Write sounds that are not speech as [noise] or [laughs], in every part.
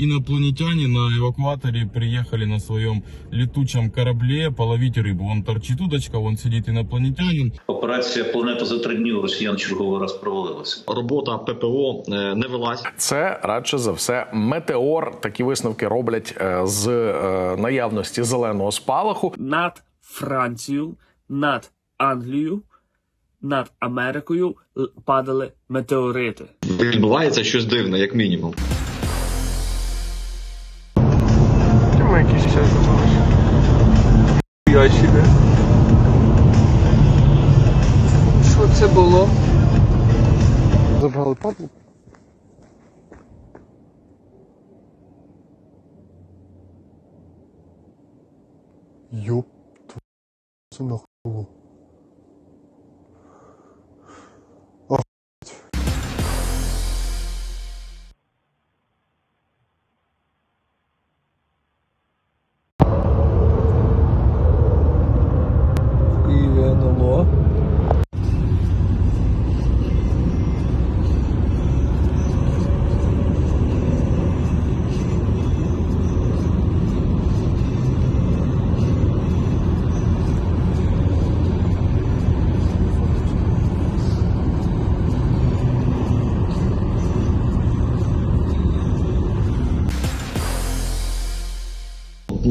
Инопланетяне на эвакуаторе приехали на своем летучем корабле половить рыбу. Вон торчит удочка, вон сидит инопланетянин. Операція Планета за три дні у росіян черговий раз провалилася. Робота ППО е, не велась. Це радше за все метеор. Такі висновки роблять е, з е, наявності зеленого спалаху. над Францією, над Англією, над Америкою падали метеорити. Відбувається щось дивне, як мінімум. Що це було? Забрали падлу. Йоп, це нахуй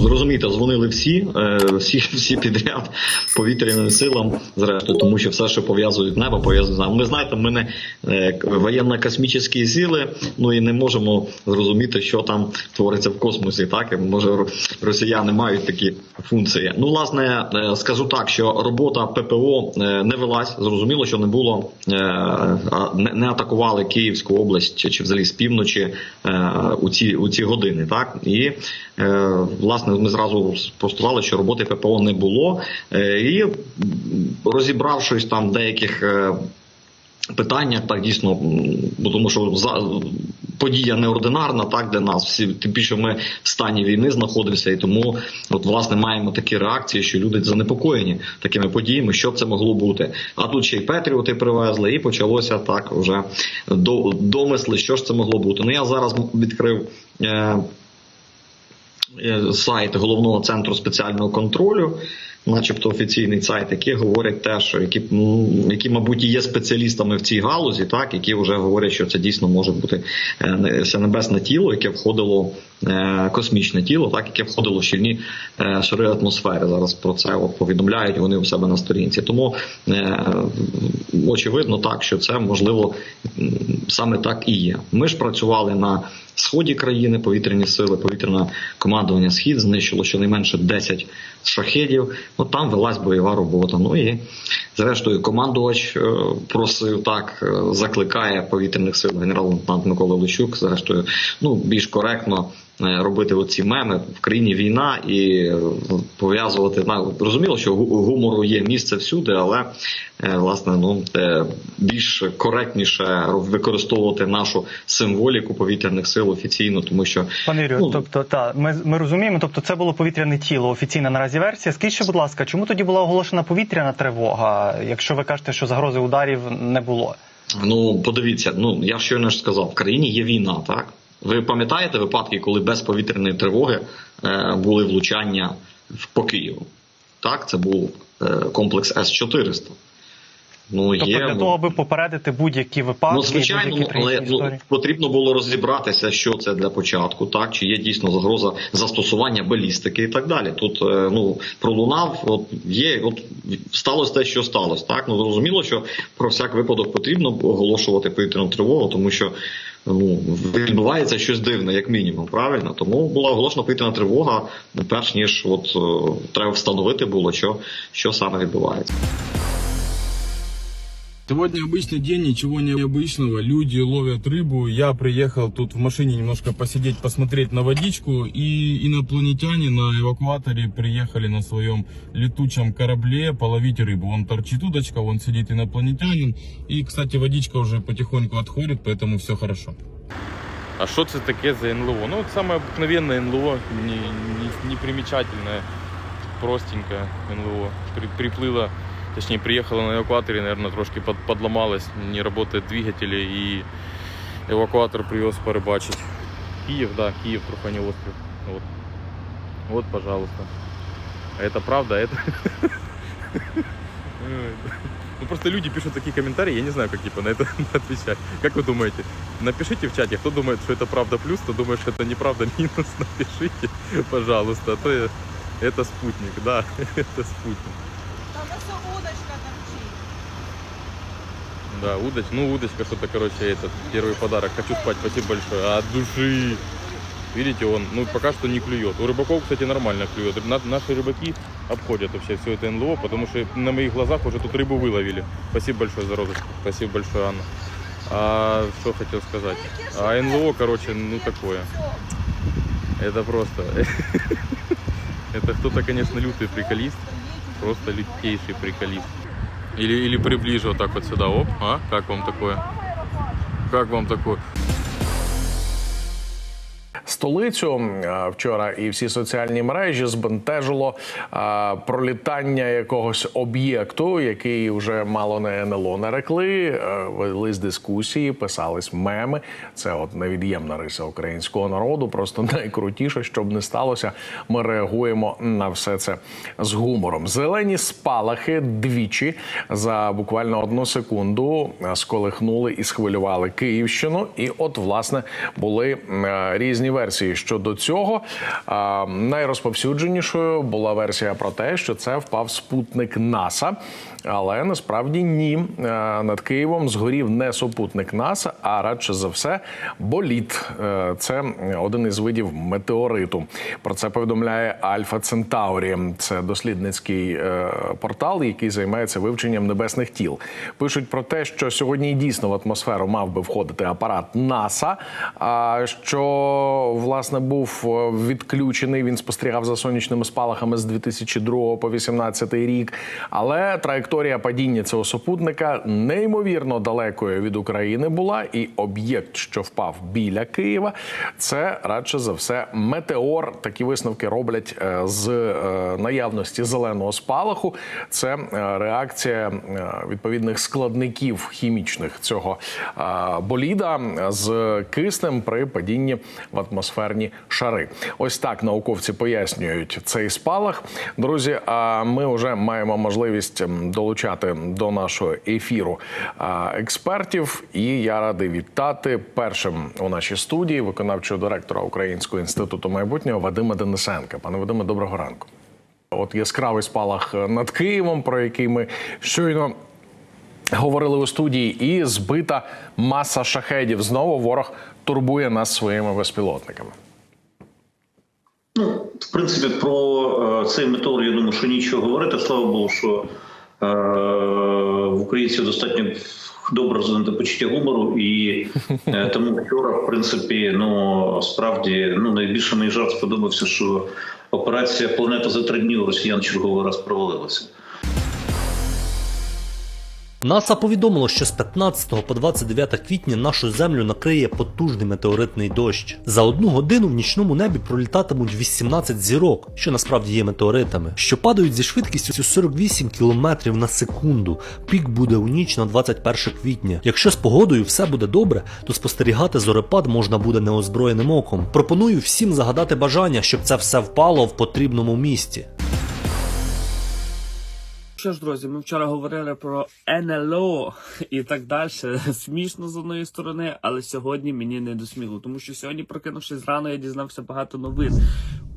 Зрозумієте, дзвонили всі, е, всі, всі підряд повітряним силам, зрештою, тому що все, що пов'язують небо, пов'язують з нами. Ми знаєте, ми не е, воєнно-космічні сили, ну і не можемо зрозуміти, що там твориться в космосі. Так і може росіяни мають такі функції. Ну, власне, е, скажу так, що робота ППО не велась. Зрозуміло, що не було не, не атакували Київську область чи, взагалі з півночі у ці у ці години. Так і власне ми зразу спростували, що роботи ППО не було, е, і розібравшись там деяких. е, Питання так дійсно, бо тому що за подія неординарна, так для нас всі тим більше ми в стані війни знаходимося, і тому от власне маємо такі реакції, що люди занепокоєні такими подіями, що це могло бути. А тут ще й Петріоти привезли, і почалося так вже до домисли, що ж це могло бути. Ну я зараз відкрив. Е, е, Сайт головного центру спеціального контролю, начебто офіційний сайт, які говорять те, що які, які, мабуть, і є спеціалістами в цій галузі, так які вже говорять, що це дійсно може бути е, небесне тіло, яке входило е, космічне тіло, так яке входило в щільні е, шари атмосфери. Зараз про це от повідомляють вони у себе на сторінці. Тому е, очевидно, так що це можливо саме так і є. Ми ж працювали на сході країни, повітряні сили, повітряне командування Схід знищило щонайменше 10 шахедів. Ну там велась бойова робота. Ну і зрештою, командувач е, просив так, е, закликає повітряних сил генерал-лейтенант Микола Лищук, зрештою, ну більш коректно. Е, Робити оці меми в країні війна і е, пов'язувати на зрозуміло, що гу- гумору є місце всюди, але е, власне ну більш коректніше використовувати нашу символіку повітряних сил офіційно, тому що Пане Юрію, Ну, тобто та ми, ми розуміємо, тобто це було повітряне тіло, офіційна наразі версія. Скажіть, будь ласка, чому тоді була оголошена повітряна тривога, якщо ви кажете, що загрози ударів не було? Ну, подивіться, ну я щойно ж сказав, в країні є війна, так? Ви пам'ятаєте випадки, коли без повітряної тривоги е, були влучання в по Києву? Так, це був е, комплекс С-400. Ну, Тобто є, для ну, того, аби попередити будь-які випадки, Ну, звичайно, будь-які ну, але ну, потрібно було розібратися, що це для початку, так чи є дійсно загроза застосування балістики і так далі. Тут е, ну пролунав, от є, от сталося те, що сталося. Так ну зрозуміло, що про всяк випадок потрібно оголошувати повітряну тривогу, тому що. Ну, відбувається щось дивне, як мінімум, правильно. Тому була оголошена повітряна тривога, перш ніж от е, треба встановити було, що, що саме відбувається. Сегодня обычный день, ничего необычного. Люди ловят рыбу. Я приехал тут в машине немножко посидеть, посмотреть на водичку. И инопланетяне на эвакуаторе приехали на своем летучем корабле половить рыбу. Вон торчит удочка, вон сидит инопланетянин. И, кстати, водичка уже потихоньку отходит, поэтому все хорошо. А що це таке за НЛО? Ну, это самое обыкновенное НЛО, не, не, непримечательное, простенькое НЛО. При, приплыло, точнее, приехало на эвакуаторе, наверное, трошки под, подломалось, не работает двигатели, и эвакуатор привез порыбачить. Киев, да, Киев, Трухани остров. Вот. Вот, пожалуйста. А это правда, а это... [laughs] Ну просто люди пишут такие комментарии, я не знаю, как типа на это [laughs] отвечать. Как вы думаете? Напишите в чате, кто думает, что это правда плюс, кто думает, что это неправда [laughs] минус, напишите, пожалуйста. А то я- это спутник, да, это спутник. Да, удочка, ну удочка что-то, короче, этот первый подарок. Хочу спать, спасибо большое. От души. Видите, он, ну пока что не клюет. У рыбаков, кстати, нормально клюет. На- наши рыбаки обходят вообще все это НЛО, потому что на моих глазах уже тут рыбу выловили. Спасибо большое за розочку. Спасибо большое, Анна. А что хотел сказать? А НЛО, короче, ну такое. Это просто... [laughs] Это кто-то, конечно, лютый приколист. Просто лютейший приколист. Или, или приближу вот так вот сюда. Оп, а? Как вам такое? Как вам такое? Столицю е, вчора і всі соціальні мережі збентежило е, пролітання якогось об'єкту, який вже мало не НЛО нарекли. е, Велись дискусії, писались меми. Це от невід'ємна риса українського народу. Просто [laughs] найкрутіше, щоб не сталося. Ми реагуємо на все це з гумором. Зелені спалахи двічі за буквально одну секунду сколихнули і схвилювали Київщину. І от, власне, були різні версії щодо цього. А, Найрозповсюдженішою була версія про те, що це впав спутник НАСА. Але насправді ні. Е, Над Києвом згорів не супутник НАСА, а радше за все боліт. Е, Це один із видів метеориту. Про це повідомляє Альфа Центаурі. Це дослідницький е, портал, який займається вивченням небесних тіл. Пишуть про те, що сьогодні дійсно в атмосферу мав би входити апарат НАСА. А що власне був е, відключений. Він спостерігав за сонячними спалахами з 2002 по 2018 рік. Але траєкторія падіння цього супутника неймовірно далекою від України була, і об'єкт, що впав біля Києва, це радше за все метеор. Такі висновки роблять е, з е, наявності зеленого спалаху. Це реакція відповідних складників хімічних цього боліда з киснем при падінні в атмосферні шари. Ось так науковці пояснюють цей спалах. Друзі, а ми вже маємо можливість долучати до нашого ефіру експертів. І я радий вітати першим у нашій студії виконавчого директора Українського інституту майбутнього Вадима Денисенка. Пане Вадиме, доброго ранку. От яскравий спалах над Києвом, про який ми щойно говорили у студії, і збита маса шахедів. Знову ворог турбує нас своїми безпілотниками. Ну, в принципі, про е, цей метеор, я думаю, що нічого говорити. Слава Богу, що е, в українців достатньо добре розвинуте почуття гумору, і е, тому вчора, в принципі, ну справді ну найбільше мій жарт сподобався, що операція Планета за три дні у росіян черговий раз провалилася. НАСА повідомило, що з 15 по 29 квітня нашу землю накриє потужний метеоритний дощ. За одну годину в нічному небі пролітатимуть 18 зірок, що насправді є метеоритами, що падають зі швидкістю 48 км на секунду. Пік буде у ніч на 21 квітня. Якщо з погодою все буде добре, то спостерігати зорепад можна буде неозброєним оком. Пропоную всім загадати бажання, щоб це все впало в потрібному місці. Що ж, друзі, ми вчора говорили про НЛО і так далі. Смішно з одної сторони, але сьогодні мені не до сміху, тому що сьогодні, прокинувшись рано, я дізнався багато новин.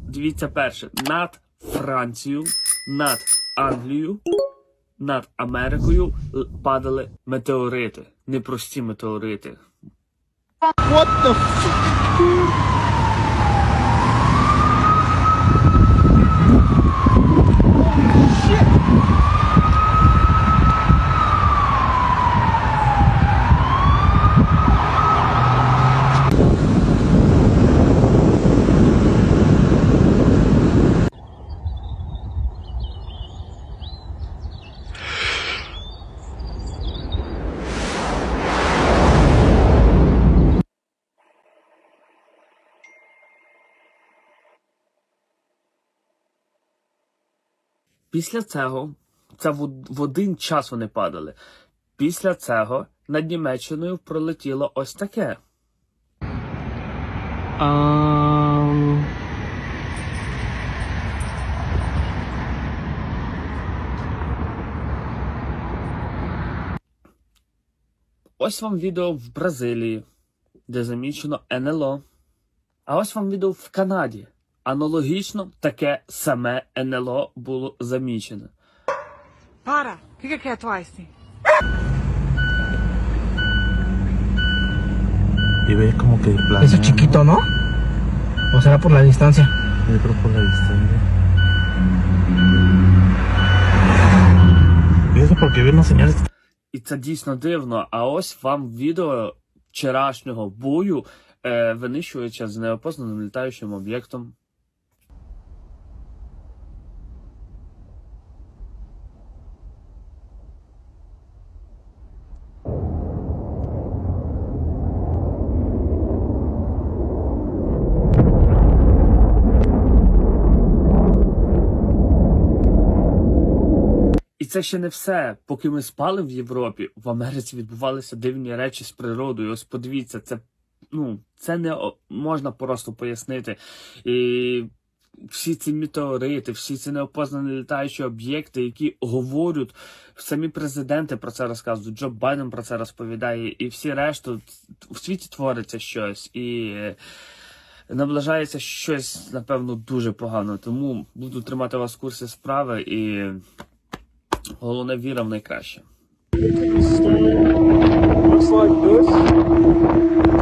Дивіться, перше, над Францією, над Англією, над Америкою падали метеорити. Непрості метеорити. Після цього, це в, в один час вони падали. Після цього над Німеччиною пролетіло ось таке. Um, Ось вам відео в Бразилії, де замічено НЛО. А ось вам відео в Канаді. Аналогічно таке саме НЛО було замічено. Para! Fica quieto, Einstein. Y ves como que planea, Eso es chiquito, ¿no? ¿O será por la distancia? Yo creo por la distancia. Y eso porque ve unas señales І це дійсно дивно. А ось вам відео вчорашнього бою е, винищувача з неопознаним літаючим об'єктом. Це ще не все. Поки ми спали в Європі, в Америці відбувалися дивні речі з природою. Ось подивіться, це ну це не можна просто пояснити. І всі ці метеорити, всі ці неопознані літаючі об'єкти, які говорять, самі президенти про це розказують, Джо Байден про це розповідає, і всі решту в світі твориться щось і. е, Наближається щось, напевно, дуже погано. Тому буду тримати вас в курсі справи і Головне віра в найкраще. Looks like this.